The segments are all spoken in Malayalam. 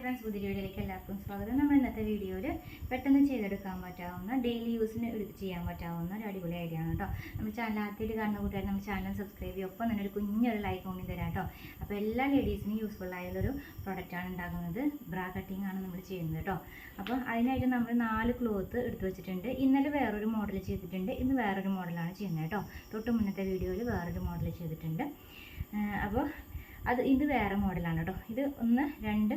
ഫ്രണ്ട്സ് പുതിയ വീഡിയോയിലേക്ക് എല്ലാവർക്കും സ്വാഗതം. നമ്മൾ ഇന്നത്തെ വീഡിയോയിൽ പെട്ടെന്ന് ചെയ്തെടുക്കാൻ പറ്റാവുന്ന ഡെയിലി യൂസിന് ചെയ്യാൻ പറ്റാവുന്ന ഒരു അടിപൊളി ഐഡിയ ആണ് കേട്ടോ നമ്മൾ ചാനൽ ആദ്യമായിട്ട് കാണുന്ന കൂട്ടുകാർ നമ്മൾ ചാനൽ സബ്സ്ക്രൈബ് ചെയ്യും ഒപ്പം തന്നെ ഒരു കുഞ്ഞൊരു ലൈക്ക് ഓണി തരാം കേട്ടോ അപ്പോൾ എല്ലാ ലേഡീസിനും യൂസ്ഫുൾ ആയുള്ളൊരു പ്രൊഡക്റ്റാണ് ഉണ്ടാകുന്നത്. ബ്രാ കട്ടിംഗ് ആണ് നമ്മൾ ചെയ്യുന്നത് കേട്ടോ അപ്പോൾ അതിനായിട്ട് നമ്മൾ നാല് ക്ലോത്ത് എടുത്തു വെച്ചിട്ടുണ്ട്. ഇന്നലെ വേറൊരു മോഡൽ ചെയ്തിട്ടുണ്ട്. ഇന്ന് വേറൊരു മോഡലാണ് ചെയ്യുന്നത് കേട്ടോ തൊട്ട് മുന്നത്തെ വീഡിയോയിൽ വേറൊരു മോഡൽ ചെയ്തിട്ടുണ്ട്. അപ്പോൾ അത് ഇത് വേറെ മോഡലാണ് കേട്ടോ ഇത് ഒന്ന് രണ്ട്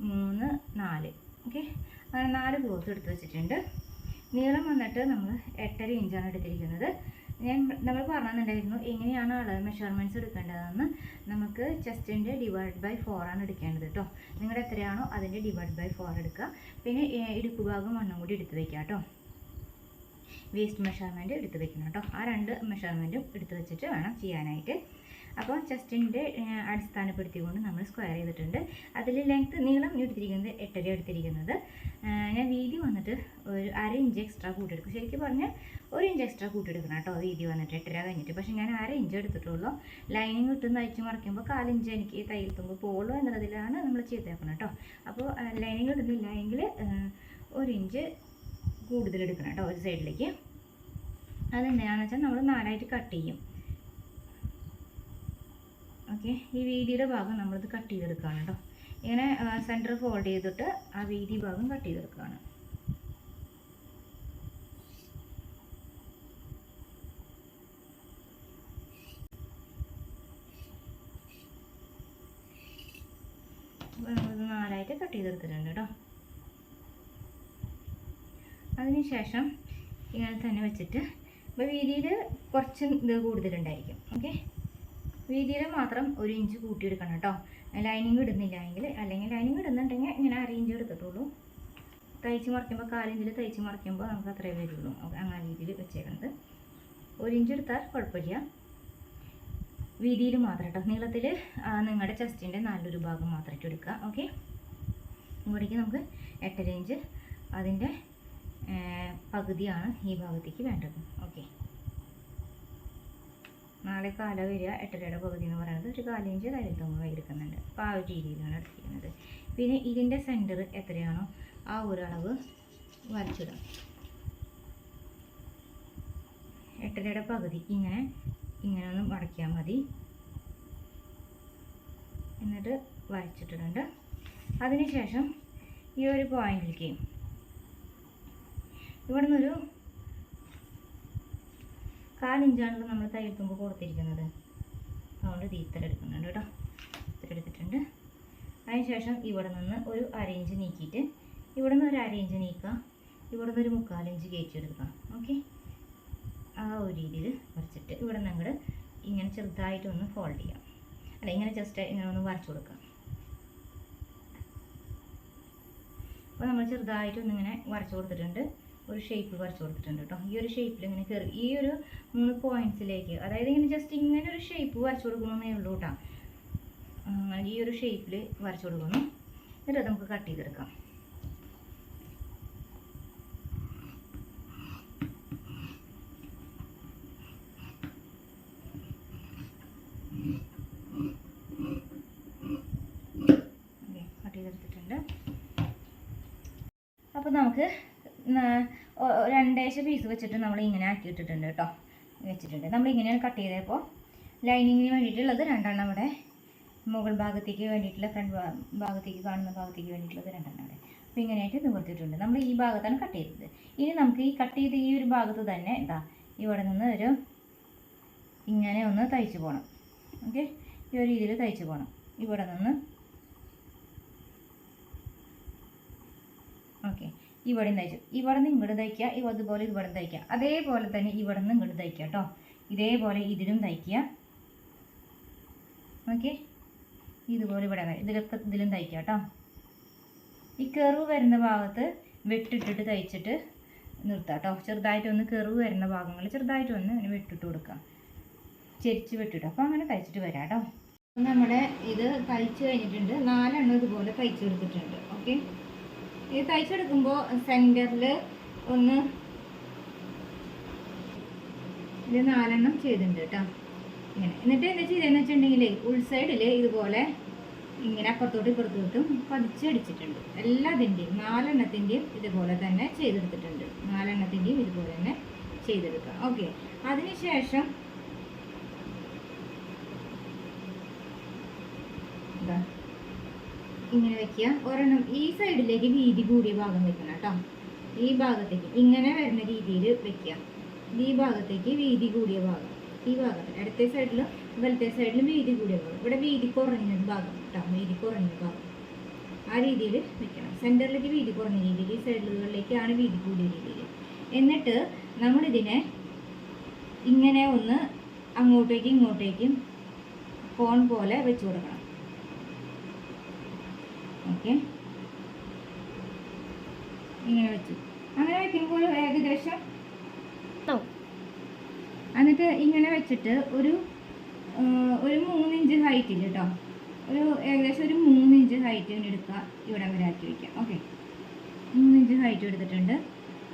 മൂന്ന് നാല്. ഓക്കെ? അങ്ങനെ നാല് ക്ലോത്ത് എടുത്ത് വെച്ചിട്ടുണ്ട്. നീളം വന്നിട്ട് നമ്മൾ എട്ടര ഇഞ്ചാണ് എടുത്തിരിക്കുന്നത്. ഞാൻ നമ്മൾ പറഞ്ഞിട്ടുണ്ടായിരുന്നു എങ്ങനെയാണ് അളവ് മെഷർമെന്റ്സ് എടുക്കേണ്ടതെന്ന്. നമുക്ക് ചെസ്റ്റിന്റെ ഡിവൈഡ് ബൈ ഫോർ ആണ് എടുക്കേണ്ടത് കേട്ടോ നിങ്ങളുടെ എത്രയാണോ അതിന്റെ ഡിവൈഡ് ബൈ ഫോർ എടുക്കുക. പിന്നെ ഇടുപ്പ് ഇടുക്ക് ഭാഗം വണ്ണം കൂടി എടുത്ത് വയ്ക്കുക കേട്ടോ വേസ്റ്റ് മെഷർമെന്റ് എടുത്ത് വെക്കണം കേട്ടോ ആ രണ്ട് മെഷർമെന്റും എടുത്ത് വെച്ചിട്ട് വേണം ചെയ്യാനായിട്ട്. അപ്പോൾ ചെസ്റ്റിന്റെ അടിസ്ഥാനപ്പെടുത്തിക്കൊണ്ട് നമ്മൾ സ്ക്വയർ ചെയ്തിട്ടുണ്ട്. അതിൽ ലെങ്ത്ത് നീളം എടുത്തിരിക്കുന്നത് എട്ടര എടുത്തിരിക്കുന്നത്. ഞാൻ വീതി വന്നിട്ട് ഒരു അര ഇഞ്ച് എക്സ്ട്രാ കൂട്ടിയെടുക്കും. ശരിക്കും പറഞ്ഞാൽ ഒരു ഇഞ്ച് എക്സ്ട്രാ കൂട്ടിയെടുക്കണം കേട്ടോ വീതി വന്നിട്ട് എട്ടര കഴിഞ്ഞിട്ട്. പക്ഷേ ഞാൻ അര ഇഞ്ച് എടുത്തിട്ടുള്ളൂ. ലൈനിങ് ഇട്ട് അയച്ചു മറിക്കുമ്പോൾ കാലിഞ്ച് എനിക്ക് തയ്യൽ തുമ്പ് പോകുള്ളൂ എന്നുള്ളതിലാണ് നമ്മൾ ചെയ്തേക്കണം കേട്ടോ. അപ്പോൾ ലൈനിങ് ഇടുന്നില്ല എങ്കിൽ ഒരു ഇഞ്ച് കൂടുതൽ എടുക്കണം കേട്ടോ ഒരു സൈഡിലേക്ക് അതെന്തിനാണെന്ന് വെച്ചാൽ നമ്മൾ നാലായിട്ട് കട്ട് ചെയ്യും. ഓക്കെ. ഈ വീതിയുടെ ഭാഗം നമ്മളിത് കട്ട് ചെയ്തെടുക്കുകയാണ് കേട്ടോ. ഇങ്ങനെ സെന്റർ ഫോൾഡ് ചെയ്തിട്ട് ആ വീതി ഭാഗം കട്ട് ചെയ്തെടുക്കുകയാണ്. അപ്പോൾ നാലായിട്ട് കട്ട് ചെയ്തെടുത്തിട്ടുണ്ട് കേട്ടോ. അതിനുശേഷം ഇങ്ങനെ തന്നെ വെച്ചിട്ട് അപ്പോൾ വീതിയിൽ കുറച്ച് ഇത് കൂടുതലുണ്ടായിരിക്കും. ഓക്കെ. വീതിയിൽ മാത്രം ഒരു ഇഞ്ച് കൂട്ടിയെടുക്കണം കേട്ടോ. ലൈനിങ് ഇടുന്നില്ല എങ്കിൽ അല്ലെങ്കിൽ ലൈനിങ് ഇടുന്നുണ്ടെങ്കിൽ ഇങ്ങനെ അര ഇഞ്ച് എടുത്തിട്ടുള്ളൂ തയ്ച്ച് മറിക്കുമ്പോൾ കാലിഞ്ചിൽ തയ്ച്ച് മറിക്കുമ്പോൾ നമുക്ക് അത്രേ വരുള്ളൂ. അങ്ങനെ രീതിയിൽ വെച്ചേക്കുന്നത് ഒരു ഇഞ്ച് എടുത്താൽ കുഴപ്പമില്ല. വീതിയിൽ മാത്രം കേട്ടോ. നീളത്തിൽ നിങ്ങളുടെ ചെസ്റ്റിന്റെ നല്ലൊരു ഭാഗം മാത്രമായിട്ട് എടുക്കുക. ഓക്കെ ഇവിടേക്ക് നമുക്ക് എട്ടര ഇഞ്ച് അതിന്റെ പകുതിയാണ് ഈ ഭാഗത്തേക്ക് വേണ്ടത്. ഓക്കെ നാളെ കാല വരിക എട്ടരയുടെ പകുതി എന്ന് പറയുന്നത് ഒരു കാലിഞ്ച് തുമ്പ് എടുക്കുന്നുണ്ട്. അപ്പോൾ ആ ഒരു രീതിയിലാണ് എടുത്തിരിക്കുന്നത്. പിന്നെ ഇതിന്റെ സെന്റർ എത്രയാണോ ആ ഒരു അളവ് വരച്ചിടാം എട്ടരയുടെ പകുതി ഇങ്ങനെ ഇങ്ങനെ ഒന്ന് മടക്കിയാൽ മതി. എന്നിട്ട് വരച്ചിട്ടിട്ടുണ്ട്. അതിനുശേഷം ഈ ഒരു പോയിന്റിലേക്ക് ഇവിടെ നിന്നൊരു കാലിഞ്ചാണല്ലോ നമ്മൾ തയ്യൽ തുമ്പ് കൊടുത്തിരിക്കുന്നത്. അതുകൊണ്ട് ഇത് ഇത്ര എടുക്കുന്നുണ്ട് കേട്ടോ. ഇത്ര എടുത്തിട്ടുണ്ട്. അതിനുശേഷം ഇവിടെ നിന്ന് ഒരു അര ഇഞ്ച് നീക്കിയിട്ട് ഇവിടെ നിന്ന് ഒരു അര ഇഞ്ച് നീക്കുക. ഇവിടെ നിന്ന് ഒരു മുക്കാലിഞ്ച് കയറ്റിയെടുക്കുക. ഓക്കെ? ആ ഒരു രീതിയിൽ വരച്ചിട്ട് ഇവിടെ നിന്ന് അങ്ങോട്ട് ഇങ്ങനെ ചെറുതായിട്ടൊന്ന് ഫോൾഡ് ചെയ്യാം. അല്ല ഇങ്ങനെ ജസ്റ്റ് ഇങ്ങനെ ഒന്ന് വരച്ചു കൊടുക്കാം. അപ്പോൾ നമ്മൾ ചെറുതായിട്ടൊന്നിങ്ങനെ വരച്ചു കൊടുത്തിട്ടുണ്ട്. ഒരു ഷേപ്പ് വരച്ചു കൊടുത്തിട്ടുണ്ട് കേട്ടോ ഈ ഒരു ഷേപ്പിൽ ഇങ്ങനെ കയറി ഈ ഒരു മൂന്ന് പോയിന്റ്സിലേക്ക് അതായത് ഇങ്ങനെ ജസ്റ്റ് ഇങ്ങനെ ഒരു ഷേപ്പ് വരച്ചു കൊടുക്കണമെന്നേ ഉള്ളൂ കേട്ടോ ഈ ഒരു ഷേപ്പിൽ വരച്ചു കൊടുക്കുന്നു. എന്നിട്ട് നമുക്ക് കട്ട് ചെയ്തെടുക്കാം. ചെയ്തെടുത്തിട്ടുണ്ട്. അപ്പോൾ നമുക്ക് രണ്ടേശ പീസ് വെച്ചിട്ട് നമ്മൾ ഇങ്ങനെ ആക്കി ഇട്ടിട്ടുണ്ട് കേട്ടോ വെച്ചിട്ടുണ്ട്. നമ്മൾ ഇങ്ങനെയാണ് കട്ട് ചെയ്തപ്പോൾ ലൈനിങ്ങിന് വേണ്ടിയിട്ടുള്ളത് രണ്ടെണ്ണം ഇവിടെ മുകൾ ഭാഗത്തേക്ക് വേണ്ടിയിട്ടുള്ള ഫ്രണ്ട് ഭാഗത്തേക്ക് കാണുന്ന ഭാഗത്തേക്ക് വേണ്ടിയിട്ടുള്ളത് രണ്ടെണ്ണം ഇവിടെ അപ്പോൾ ഇങ്ങനെയായിട്ട് നിവർത്തിയിട്ടുണ്ട്. നമ്മൾ ഈ ഭാഗത്താണ് കട്ട് ചെയ്തത്. ഇനി നമുക്ക് ഈ കട്ട് ചെയ്ത ഈ ഒരു ഭാഗത്ത് തന്നെ എന്താ ഇവിടെ നിന്ന് ഒരു ഇങ്ങനെ ഒന്ന് തയ്ച്ച് പോകണം ഓക്കെ ഈ ഒരു രീതിയിൽ തയ്ച്ച് പോകണം ഇവിടെ നിന്ന് ഓക്കെ ഇവിടെ നിന്ന് തയ്ച്ചു ഇവിടെ നിന്ന് ഇങ്ങോട്ട് തയ്ക്കുക ഇവ അതുപോലെ ഇവിടെ നിന്ന് തയ്ക്കുക. അതേപോലെ തന്നെ ഇവിടെ നിന്ന് ഇങ്ങോട്ട് തയ്ക്കുക കേട്ടോ ഇതേപോലെ ഇതിലും തയ്ക്കുക. ഓക്കെ? ഇതുപോലെ ഇവിടെ വരെ. ഇതിലൊക്കെ ഇതിലും തയ്ക്കുക കേട്ടോ ഈ കെറിവ് വരുന്ന ഭാഗത്ത് വെട്ടിട്ടിട്ട് തയ്ച്ചിട്ട് നിർത്താം കേട്ടോ ചെറുതായിട്ടൊന്ന് കെറിവ് വരുന്ന ഭാഗങ്ങൾ ചെറുതായിട്ടൊന്ന് ഇങ്ങനെ വെട്ടിട്ട് കൊടുക്കുക ചെരിച്ച് വെട്ടിട്ട്. അപ്പോൾ അങ്ങനെ തയ്ച്ചിട്ട് വരാം കേട്ടോ നമ്മുടെ ഇത് തയ്ച്ച് കഴിഞ്ഞിട്ടുണ്ട്. നാലെണ്ണം ഇതുപോലെ തയ്ച്ചെടുത്തിട്ടുണ്ട് ഓക്കെ? ഇത് തയ്ച്ചെടുക്കുമ്പോൾ സെന്ററിൽ ഒന്ന് ഇത് നാലെണ്ണം ചെയ്തിട്ടുണ്ട് കേട്ടോ. ഇങ്ങനെ. എന്നിട്ട് എന്താ ചെയ്തതെന്ന് വെച്ചിട്ടുണ്ടെങ്കിൽ ഉൾസൈഡിൽ ഇതുപോലെ ഇങ്ങനെ അപ്പുറത്തോട്ടും ഇപ്പുറത്തോട്ടും പതിച്ചടിച്ചിട്ടുണ്ട്. എല്ലാതിന്റെയും നാലെണ്ണത്തിന്റെയും ഇതുപോലെ തന്നെ ചെയ്തെടുത്തിട്ടുണ്ട്. നാലെണ്ണത്തിന്റെയും ഇതുപോലെ തന്നെ ചെയ്തെടുക്കുക. ഓക്കെ അതിനുശേഷം ഇതാ ഇങ്ങനെ വെക്കുക. ഒരെണ്ണം ഈ സൈഡിലേക്ക് വീതി കൂടിയ ഭാഗം വെക്കണം കേട്ടോ. ഈ ഭാഗത്തേക്ക് ഇങ്ങനെ വരുന്ന രീതിയിൽ വെക്കുക. ഈ ഭാഗത്തേക്ക് വീതി കൂടിയ ഭാഗം. ഈ ഭാഗത്ത് ഇടത്തെ സൈഡിലും വലത്തെ സൈഡിലും വീതി കൂടിയ ഭാഗം. ഇവിടെ വീതി കുറഞ്ഞ ഭാഗം കേട്ടോ. വീതി കുറഞ്ഞ ഭാഗം. ആ രീതിയിൽ വെക്കണം. സെന്ററിലേക്ക് വീതി കുറഞ്ഞ രീതിയിൽ ഈ സൈഡുകളിലേക്കാണ് വീതി കൂടിയ രീതിയിൽ. എന്നിട്ട് നമ്മളിതിനെ ഇങ്ങനെ ഒന്ന് അങ്ങോട്ടേക്കും ഇങ്ങോട്ടേക്കും കോൺ പോലെ വെച്ച് കൊടുക്കണം. ഓക്കെ. ഇങ്ങനെ വെച്ചു. അങ്ങനെ വെക്കുമ്പോൾ ഏകദേശം എന്നിട്ട് ഇങ്ങനെ വെച്ചിട്ട് ഒരു ഒരു മൂന്നിഞ്ച് ഹൈറ്റിൽ കേട്ടോ ഒരു ഏകദേശം ഒരു മൂന്നിഞ്ച് ഹൈറ്റിന് എടുക്കുക ഇവിടെ വരെ ആക്കി വയ്ക്കാം ഓക്കെ. മൂന്നിഞ്ച് ഹൈറ്റ് എടുത്തിട്ടുണ്ട്.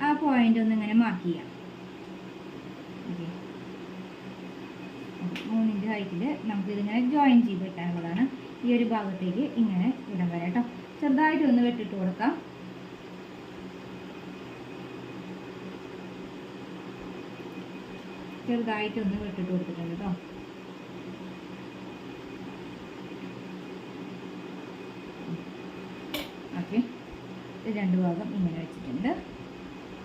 ആ പോയിന്റ് ഒന്ന് ഇങ്ങനെ മാർക്ക് ചെയ്യാം. ഓക്കെ. മൂന്നിഞ്ച് ഹൈറ്റിൽ നമുക്കിതിങ്ങനെ ജോയിൻ ചെയ്ത് വെക്കാനുള്ളതാണ്. ഈ ഒരു ഭാഗത്തേക്ക് ഇങ്ങനെ ഇടം വരാം കേട്ടോ. ചെറുതായിട്ട് ഒന്ന് വെട്ടിട്ട് കൊടുക്കാം. ചെറുതായിട്ട് ഒന്ന് വെട്ടിട്ട് കൊടുത്തിട്ടുണ്ട് കേട്ടോ. രണ്ട് ഭാഗം ഇങ്ങനെ വെച്ചിട്ടുണ്ട്.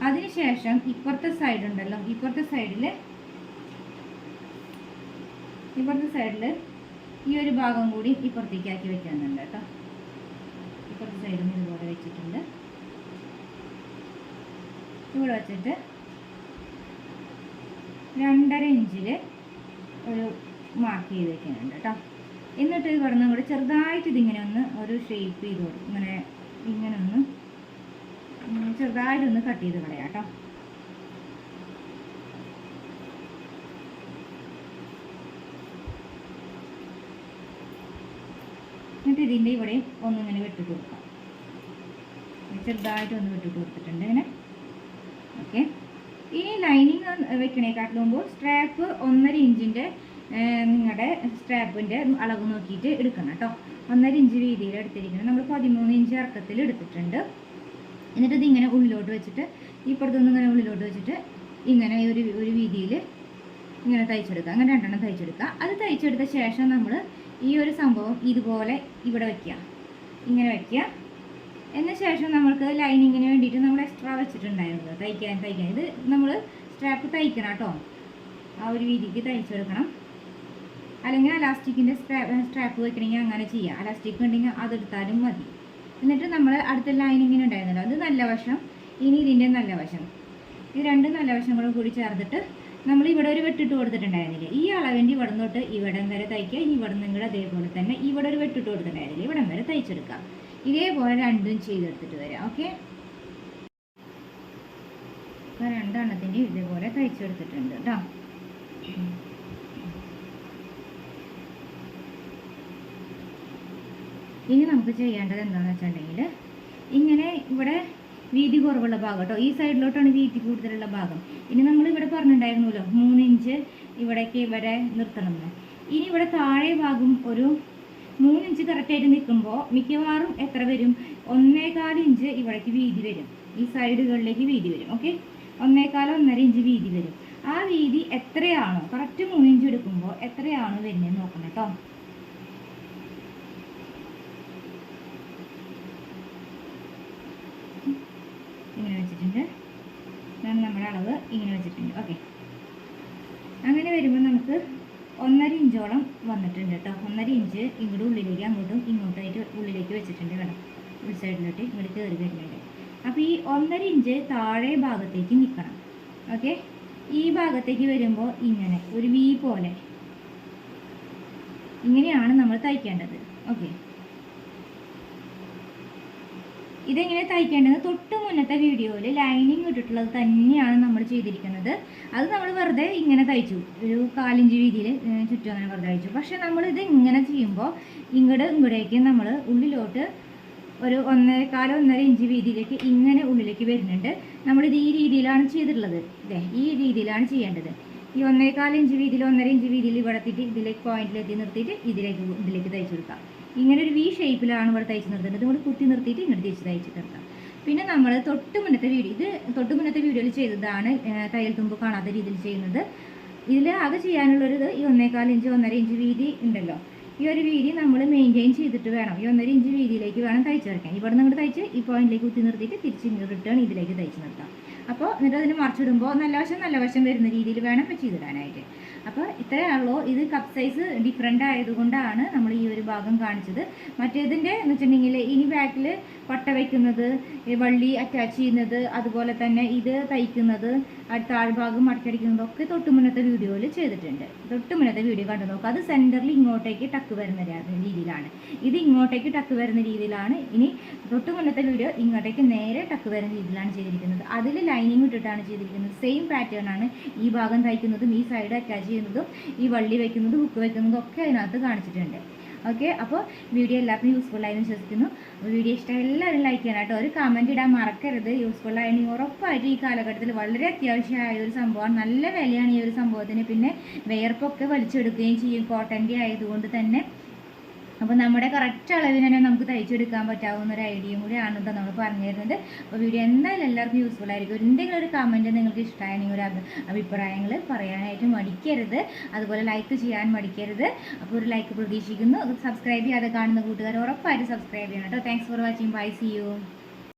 അതിനുശേഷം ഇപ്പുറത്തെ സൈഡ് ഉണ്ടല്ലോ. ഇപ്പുറത്തെ സൈഡിൽ ഇപ്പുറത്തെ സൈഡിൽ ഈ ഒരു ഭാഗം കൂടി ഇപ്പുറത്തേക്ക് ആക്കി വെക്കുന്നുണ്ട് കേട്ടോ. ഇപ്പുറത്തെ സൈഡും ഇതുപോലെ വെച്ചിട്ടുണ്ട്. ഇവിടെ വെച്ചിട്ട് രണ്ടര ഇഞ്ചിൽ ഒരു മാർക്ക് ചെയ്ത് വെക്കുന്നുണ്ട് കേട്ടോ. എന്നിട്ട് കിടന്നും കൂടി ചെറുതായിട്ട് ഇതിങ്ങനെ ഒന്ന് ഒരു ഷേപ്പ് ചെയ്ത് കൊടുക്കും ഇങ്ങനെ ഇങ്ങനെ ഒന്ന് ചെറുതായിട്ടൊന്ന് കട്ട് ചെയ്ത് കളയാം കേട്ടോ. എന്നിട്ട് ഇതിന്റെ ഇവിടെ ഒന്നിങ്ങനെ വെട്ടി കൊടുക്കാം ചെറുതായിട്ട് ഒന്ന് വെട്ടി കൊടുത്തിട്ടുണ്ട് ഇങ്ങനെ. ഓക്കെ. ഇനി ലൈനിങ് വെക്കണേക്കാട്ടിൽ മുമ്പ് സ്ട്രാപ്പ് ഒന്നര ഇഞ്ചിന്റെ നിങ്ങളുടെ സ്ട്രാപ്പിന്റെ അളവ് നോക്കിയിട്ട് എടുക്കണം കേട്ടോ. ഒന്നര ഇഞ്ച് വീതിയിൽ എടുത്തിരിക്കണം നമ്മൾ പതിമൂന്ന് ഇഞ്ച് ഇറക്കത്തിൽ എടുത്തിട്ടുണ്ട്. എന്നിട്ട് ഇതിങ്ങനെ ഉള്ളിലോട്ട് വെച്ചിട്ട് ഇപ്പുറത്തുനിന്ന് ഇങ്ങനെ ഉള്ളിലോട്ട് വെച്ചിട്ട് ഇങ്ങനെ ഒരു ഒരു വീതിയിൽ ഇങ്ങനെ തയ്ച്ചെടുക്കുക. അങ്ങനെ രണ്ടെണ്ണം തയ്ച്ചെടുക്കുക. അത് തയ്ച്ചെടുത്ത ശേഷം നമ്മൾ ഈ ഒരു സംഭവം ഇതുപോലെ ഇവിടെ വയ്ക്കുക ഇങ്ങനെ വയ്ക്കുക എന്ന ശേഷം നമ്മൾക്ക് ലൈനിങ്ങിന് വേണ്ടിയിട്ട് നമ്മൾ എക്സ്ട്രാ വെച്ചിട്ടുണ്ടായിരുന്നു. തയ്ക്കാൻ തയ്ക്കാൻ. ഇത് നമ്മൾ സ്ട്രാപ്പ് തയ്ക്കണം കേട്ടോ. ആ ഒരു രീതിക്ക് തയ്ച്ചെടുക്കണം. അല്ലെങ്കിൽ അലാസ്റ്റിക്കിന്റെ സ്ട്രാപ്പ് സ്ട്രാപ്പ് വെക്കണമെങ്കിൽ അങ്ങനെ ചെയ്യാം അലാസ്റ്റിക് ഉണ്ടെങ്കിൽ അതെടുത്താലും മതി. എന്നിട്ട് നമ്മൾ അടുത്ത ലൈനിങ്ങിന് ഉണ്ടായിരുന്നല്ലോ. അത് നല്ല വശം ഇനി ഇതിന്റെ നല്ല വശം. ഈ രണ്ട് നല്ല വശങ്ങളും കൂടി ചേർത്തിട്ട് നമ്മൾ ഇവിടെ ഒരു വെട്ടിട്ട് കൊടുത്തിട്ടുണ്ടായിരുന്നില്ലേ. ഈ അളവിന്റെ ഇവിടെ തൊട്ട് ഇവിടം വരെ തയ്ക്കുക. ഇനി ഇവിടെ നിങ്ങൾ അതേപോലെ തന്നെ ഇവിടെ ഒരു വെട്ടിട്ട് കൊടുത്തിട്ടുണ്ടായിരുന്നില്ലേ. ഇവിടം വരെ തയ്ച്ചെടുക്കാം ഇതേപോലെ രണ്ടും ചെയ്തെടുത്തിട്ട് വരാം. ഓക്കെ? രണ്ടെണ്ണത്തിന്റെ ഇതേപോലെ തയ്ച്ചെടുത്തിട്ടുണ്ട് കേട്ടോ. ഇനി നമുക്ക് ചെയ്യേണ്ടത് എന്താണെന്ന് വെച്ചിട്ടുണ്ടെങ്കിൽ ഇങ്ങനെ ഇവിടെ വീതി കുറവുള്ള ഭാഗം കേട്ടോ. ഈ സൈഡിലോട്ടാണ് വീതി കൂടുതലുള്ള ഭാഗം. ഇനി നമ്മൾ ഇവിടെ പറഞ്ഞിട്ടുണ്ടായിരുന്നല്ലോ മൂന്ന് ഇഞ്ച് ഇവിടേക്ക് വരെ നിർത്തണം ഇനി ഇവിടെ താഴെ ഭാഗം ഒരു മൂന്ന് ഇഞ്ച് കറക്റ്റായിട്ട് നിൽക്കുമ്പോൾ മിക്കവാറും എത്ര വരും? ഒന്നേകാൽ ഇഞ്ച് ഇവിടേക്ക് വീതി വരും. ഈ സൈഡുകളിലേക്ക് വീതി വരും ഓക്കെ? ഒന്നേകാൽ ഒന്നര ഇഞ്ച് വീതി വരും. ആ വീതി എത്രയാണോ കറക്റ്റ് മൂന്ന് ഇഞ്ച് എടുക്കുമ്പോൾ എത്രയാണോ വരുന്നത് നോക്കണം കേട്ടോ. ഇങ്ങനെ വെച്ചിട്ടുണ്ട്. ഇതാണ് നമ്മുടെ അളവ് ഇങ്ങനെ വെച്ചിട്ടുണ്ട്. ഓക്കെ. അങ്ങനെ വരുമ്പോൾ നമുക്ക് ഒന്നര ഇഞ്ചോളം വന്നിട്ടുണ്ട് കേട്ടോ. ഒന്നര ഇഞ്ച് ഇങ്ങോട്ട് ഉള്ളിലേക്ക് അങ്ങോട്ടും ഇങ്ങോട്ടായിട്ട് ഉള്ളിലേക്ക് വെച്ചിട്ടുണ്ട് വേണം ഉൾ സൈഡിലോട്ട് ഇങ്ങോട്ട് കയറി വരുന്നുണ്ട്. അപ്പോൾ ഈ ഒന്നര ഇഞ്ച് താഴെ ഭാഗത്തേക്ക് നിൽക്കണം ഓക്കെ. ഈ ഭാഗത്തേക്ക് വരുമ്പോൾ ഇങ്ങനെ ഒരു വി പോലെ ഇങ്ങനെയാണ് നമ്മൾ തയ്ക്കേണ്ടത്. ഓക്കെ. ഇതെങ്ങനെ തയ്ക്കേണ്ടത്? തൊട്ട് മുന്നത്തെ വീഡിയോയിൽ ലൈനിങ് ഇട്ടിട്ടുള്ളത് തന്നെയാണ് നമ്മൾ ചെയ്തിരിക്കുന്നത്. അത് നമ്മൾ വെറുതെ ഇങ്ങനെ തയ്ച്ചു. ഒരു കാലിഞ്ച് വീതിയിൽ ചുറ്റും അങ്ങനെ വെറുതെ തയ്ച്ചു. പക്ഷെ നമ്മൾ ഇത് ഇങ്ങനെ ചെയ്യുമ്പോൾ ഇങ്ങോട്ട് ഇങ്ങോട്ടേക്ക് നമ്മൾ ഉള്ളിലോട്ട് ഒരു ഒന്നരക്കാല ഒന്നര ഇഞ്ച് വീതിയിലേക്ക് ഇങ്ങനെ ഉള്ളിലേക്ക് വരുന്നുണ്ട്. നമ്മളിത് ഈ രീതിയിലാണ് ചെയ്തിട്ടുള്ളത്. ഇതേ ഈ രീതിയിലാണ് ചെയ്യേണ്ടത്. ഈ ഒന്നേകാൽ ഇഞ്ച് വീതിയിൽ ഒന്നര ഇഞ്ച് വീതിയിൽ ഇവിടെ എത്തിയിട്ട് ഇതിലേക്ക് പോയിന്റിലെത്തി നിർത്തിയിട്ട് ഇതിലേക്ക് ഇതിലേക്ക് തയ്ച്ചു കൊടുക്കാം. ഇങ്ങനെ ഒരു വി ഷേപ്പിലാണ് ഇവിടെ തയ്ച്ച് നിർത്തേണ്ടത്. ഇതുകൊണ്ട് കുത്തി നിർത്തിയിട്ട് ഇങ്ങോട്ട് തിരിച്ച് തയ്ച്ചിട്ട് നിർത്താം. പിന്നെ നമ്മൾ തൊട്ട് മുന്നത്തെ വീഡിയോ ഇത് തൊട്ട് മുന്നത്തെ വീഡിയോയിൽ ചെയ്തതാണ് തയ്യൽ തുമ്പ് കാണാത്ത രീതിയിൽ ചെയ്യുന്നത്. ഇതിൽ ആകെ ചെയ്യാനുള്ളൊരു ഈ ഒന്നേകാൽ ഇഞ്ച് ഒന്നര ഇഞ്ച് വീതി ഉണ്ടല്ലോ. ഈ ഒരു വീതി നമ്മൾ മെയിന്റെയിൻ ചെയ്തിട്ട് വേണം. ഈ ഒന്നര ഇഞ്ച് വീതിയിലേക്ക് വേണം തയ്ച്ച് വരയ്ക്കാൻ. ഇവിടെ നിന്ന് തയ്ച്ച് ഈ പോയിന്റിലേക്ക് കുത്തി നിർത്തിയിട്ട് തിരിച്ച് റിട്ടേൺ ഇതിലേക്ക് തയ്ച്ച് നിർത്താം. അപ്പോൾ എന്നിട്ട് അതിന് മറിച്ചിടുമ്പോൾ നല്ല വശം നല്ല വശം വരുന്ന രീതിയിൽ വേണം ചെയ്തിടാനായിട്ട്. അപ്പോൾ ഇത്രയേ ഉള്ളൂ ഇത് കപ്പ് സൈസ് ഡിഫറെന്റ് ആയതുകൊണ്ടാണ് നമ്മൾ ഈ ഒരു ഭാഗം കാണിച്ചത്. മറ്റേതിന്റെ എന്ന് വെച്ചിട്ടുണ്ടെങ്കിൽ ഇനി ബാക്കിൽ പട്ട വയ്ക്കുന്നത് വള്ളി അറ്റാച്ച് ചെയ്യുന്നത് അതുപോലെ തന്നെ ഇത് തയ്ക്കുന്നത് താഴ്ഭാഗം മടക്കടിക്കുന്നത് ഒക്കെ തൊട്ട് മുന്നത്തെ വീഡിയോയിൽ ചെയ്തിട്ടുണ്ട്. തൊട്ട് മുന്നത്തെ വീഡിയോ കണ്ടു നോക്കുക അത് സെന്ററിൽ ഇങ്ങോട്ടേക്ക് ടക്ക് വരുന്ന രീതിയിലാണ്. ഇത് ഇങ്ങോട്ടേക്ക് ടക്ക് വരുന്ന രീതിയിലാണ്. ഇനി തൊട്ട് മുന്നത്തെ വീഡിയോ ഇങ്ങോട്ടേക്ക് നേരെ ടക്ക് വരുന്ന രീതിയിലാണ് ചെയ്തിരിക്കുന്നത്. അതിൽ ലൈനിങ് ഇട്ടിട്ടാണ് ചെയ്തിരിക്കുന്നത്. സെയിം പാറ്റേൺ ആണ് ഈ ഭാഗം തയ്ക്കുന്നതും ഈ സൈഡ് അറ്റാച്ച് ചെയ്യുന്നതും ഈ വള്ളി വയ്ക്കുന്നതും ഹുക്ക് വയ്ക്കുന്നതും ഒക്കെ അതിനകത്ത് കാണിച്ചിട്ടുണ്ട്. ഓക്കെ അപ്പോൾ വീഡിയോ എല്ലാവർക്കും യൂസ്ഫുൾ ആയെന്ന് വിശ്വസിക്കുന്നു. വീഡിയോ ഇഷ്ടം എല്ലാവരും ലൈക്ക് ചെയ്യണം കേട്ടോ. ഒരു കമന്റ് ഇടാൻ മറക്കരുത്. യൂസ്ഫുൾ ആയെങ്കിൽ ഉറപ്പായിട്ട് ഈ കാലഘട്ടത്തിൽ വളരെ അത്യാവശ്യമായ ഒരു സംഭവമാണ്. നല്ല വിലയാണ് ഈ ഒരു സംഭവത്തിന്. പിന്നെ വിയർപ്പൊക്കെ വലിച്ചെടുക്കുകയും ചെയ്യും. കോട്ടന്റെ ആയതുകൊണ്ട് തന്നെ. അപ്പോൾ നമ്മുടെ കറക്റ്റ് അളവിന് തന്നെ നമുക്ക് തയ്ച്ചെടുക്കാൻ പറ്റാവുന്ന ഒരു ഐഡിയയും കൂടിയാണ് കേട്ടോ നമ്മൾ പറഞ്ഞു തരുന്നത് അപ്പോൾ വീഡിയോ എന്തായാലും എല്ലാവർക്കും യൂസ്ഫുൾ ആയിരിക്കും. എന്തെങ്കിലും ഒരു കമന്റ് നിങ്ങൾക്ക് ഇഷ്ടമായെങ്കിൽ ഒരു അഭിപ്രായങ്ങൾ പറയാനായിട്ട് മടിക്കരുത്. അതുപോലെ ലൈക്ക് ചെയ്യാൻ മടിക്കരുത്. അപ്പോൾ ഒരു ലൈക്ക് പ്രതീക്ഷിക്കുന്നു. സബ്സ്ക്രൈബ് ചെയ്യാതെ കാണുന്ന കൂട്ടുകാർ ഉറപ്പായിട്ട് സബ്സ്ക്രൈബ് ചെയ്യണം കേട്ടോ thanks for watching bye see you